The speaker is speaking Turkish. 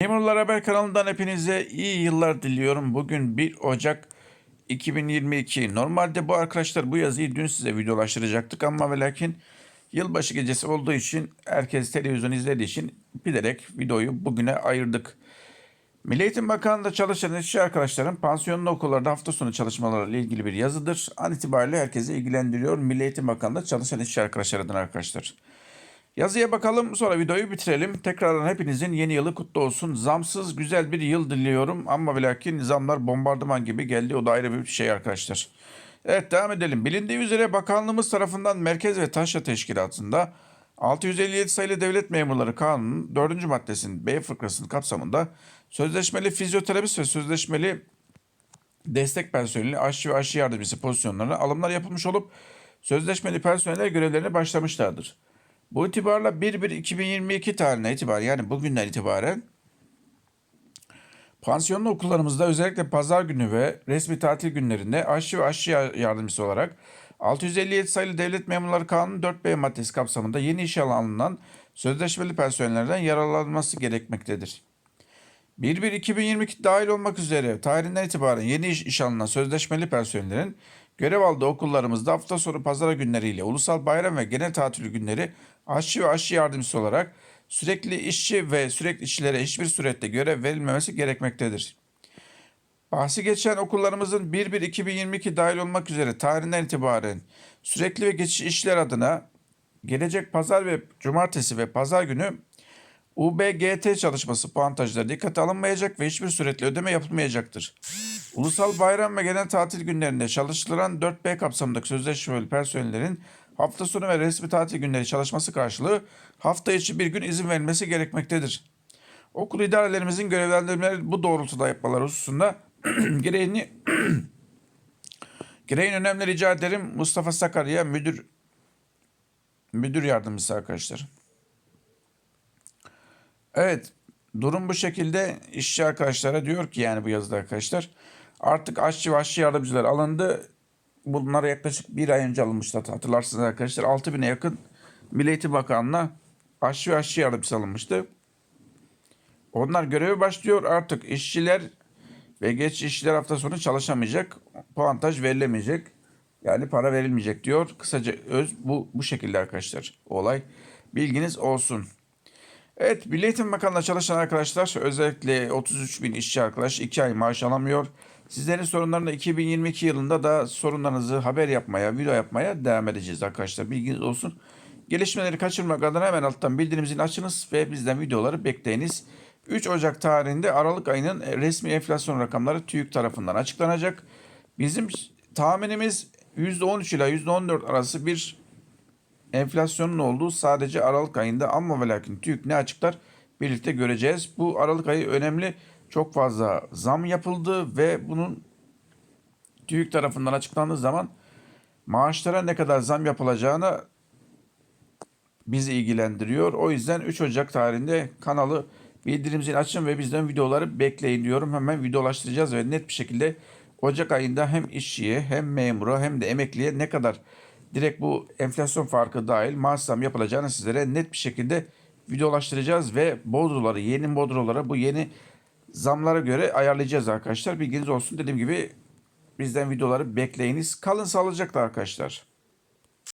Memurlar Haber kanalından hepinize iyi yıllar diliyorum. Bugün 1 Ocak 2022. Normalde bu arkadaşlar bu yazıyı dün size videolaştıracaktık ama ve lakin yılbaşı gecesi olduğu için herkes televizyon izlediği için bilerek videoyu bugüne ayırdık. Milli Eğitim Bakanlığı'nda çalışan işçi arkadaşların pansiyonlu okullarda hafta sonu çalışmalarıyla ilgili bir yazıdır. An itibariyle herkese ilgilendiriyor. Milli Eğitim Bakanlığı'nda çalışan işçi arkadaşlar adına arkadaşlar. Yazıya bakalım sonra videoyu bitirelim. Tekrardan hepinizin yeni yılı kutlu olsun. Zamsız güzel bir yıl diliyorum ama ve lakin zamlar bombardıman gibi geldi. O da ayrı bir şey arkadaşlar. Evet devam edelim. Bilindiği üzere bakanlığımız tarafından Merkez ve Taşra Teşkilatı'nda 657 sayılı Devlet Memurları Kanunu'nun 4. maddesinin B fıkrasının kapsamında sözleşmeli fizyoterapist ve sözleşmeli destek personeli, aşçı ve aşçı yardımcısı pozisyonlarına alımlar yapılmış olup sözleşmeli personeller görevlerine başlamışlardır. Bu itibarla 1-1-2022 tarihine itibaren yani bugünden itibaren pansiyonlu okullarımızda özellikle pazar günü ve resmi tatil günlerinde aşçı ve aşçı yardımcısı olarak 657 sayılı Devlet Memurları Kanunu 4B maddesi kapsamında yeni işe alınan sözleşmeli personellerden yararlanması gerekmektedir. 1-1-2022 dahil olmak üzere tarihinden itibaren yeni iş, iş alınan sözleşmeli personellerin görev aldığı okullarımızda hafta sonu pazar günleriyle ulusal bayram ve genel tatil günleri aşçı ve aşçı yardımcısı olarak sürekli işçi ve sürekli işçilere hiçbir surette görev verilmemesi gerekmektedir. Bahsi geçen okullarımızın 1-1-2022 dahil olmak üzere tarihinden itibaren sürekli ve geçici işler adına gelecek pazar ve cumartesi ve pazar günü UBGT çalışması puantajları dikkate alınmayacak ve hiçbir suretle ödeme yapılmayacaktır. Ulusal bayram ve genel tatil günlerinde çalışılan 4B kapsamındaki sözleşmeli personellerin hafta sonu ve resmi tatil günleri çalışması karşılığı hafta içi bir gün izin verilmesi gerekmektedir. Okul idarelerimizin görevlendirmeleri bu doğrultuda yapmaları hususunda gereğini gereğin önemli rica ederim Mustafa Sakarya müdür müdür yardımcısı arkadaşlar. Evet durum bu şekilde işçi arkadaşlara diyor ki yani bu yazıda arkadaşlar artık aşçı ve aşçı yardımcılar alındı. Bunlar yaklaşık bir ay önce alınmıştı hatırlarsınız arkadaşlar. 6000'e yakın Milli Eğitim Bakanlığı'na aşçı ve aşçı yardımcısı alınmıştı. Onlar göreve başlıyor artık işçiler ve geç işçiler hafta sonu çalışamayacak. Puantaj verilemeyecek. Yani para verilmeyecek diyor. Kısaca öz bu bu şekilde arkadaşlar. Olay bilginiz olsun. Evet Milli Eğitim Bakanlığı'nda çalışan arkadaşlar özellikle 33 bin işçi arkadaş 2 ay maaş alamıyor. Sizlerin sorunlarını 2022 yılında da sorunlarınızı haber yapmaya, video yapmaya devam edeceğiz arkadaşlar. Bilginiz olsun. Gelişmeleri kaçırmak adına hemen alttan bildirimizini açınız ve bizden videoları bekleyiniz. 3 Ocak tarihinde Aralık ayının resmi enflasyon rakamları TÜİK tarafından açıklanacak. Bizim tahminimiz %13 ile %14 arası bir enflasyonun olduğu sadece Aralık ayında ama ve lakin TÜİK ne açıklar birlikte göreceğiz. Bu Aralık ayı önemli. Çok fazla zam yapıldı ve bunun TÜİK tarafından açıklandığı zaman maaşlara ne kadar zam yapılacağını bizi ilgilendiriyor. O yüzden 3 Ocak tarihinde kanalı bildirimizin açın ve bizden videoları bekleyin diyorum. Hemen videolaştıracağız ve net bir şekilde Ocak ayında hem işçiye hem memura hem de emekliye ne kadar direkt bu enflasyon farkı dahil maaş zam yapılacağını sizlere net bir şekilde videolaştıracağız ve bodroları, yeni bodroları bu yeni zamlara göre ayarlayacağız arkadaşlar. Bilginiz olsun dediğim gibi bizden videoları bekleyiniz. Kalın sağlıcakla arkadaşlar.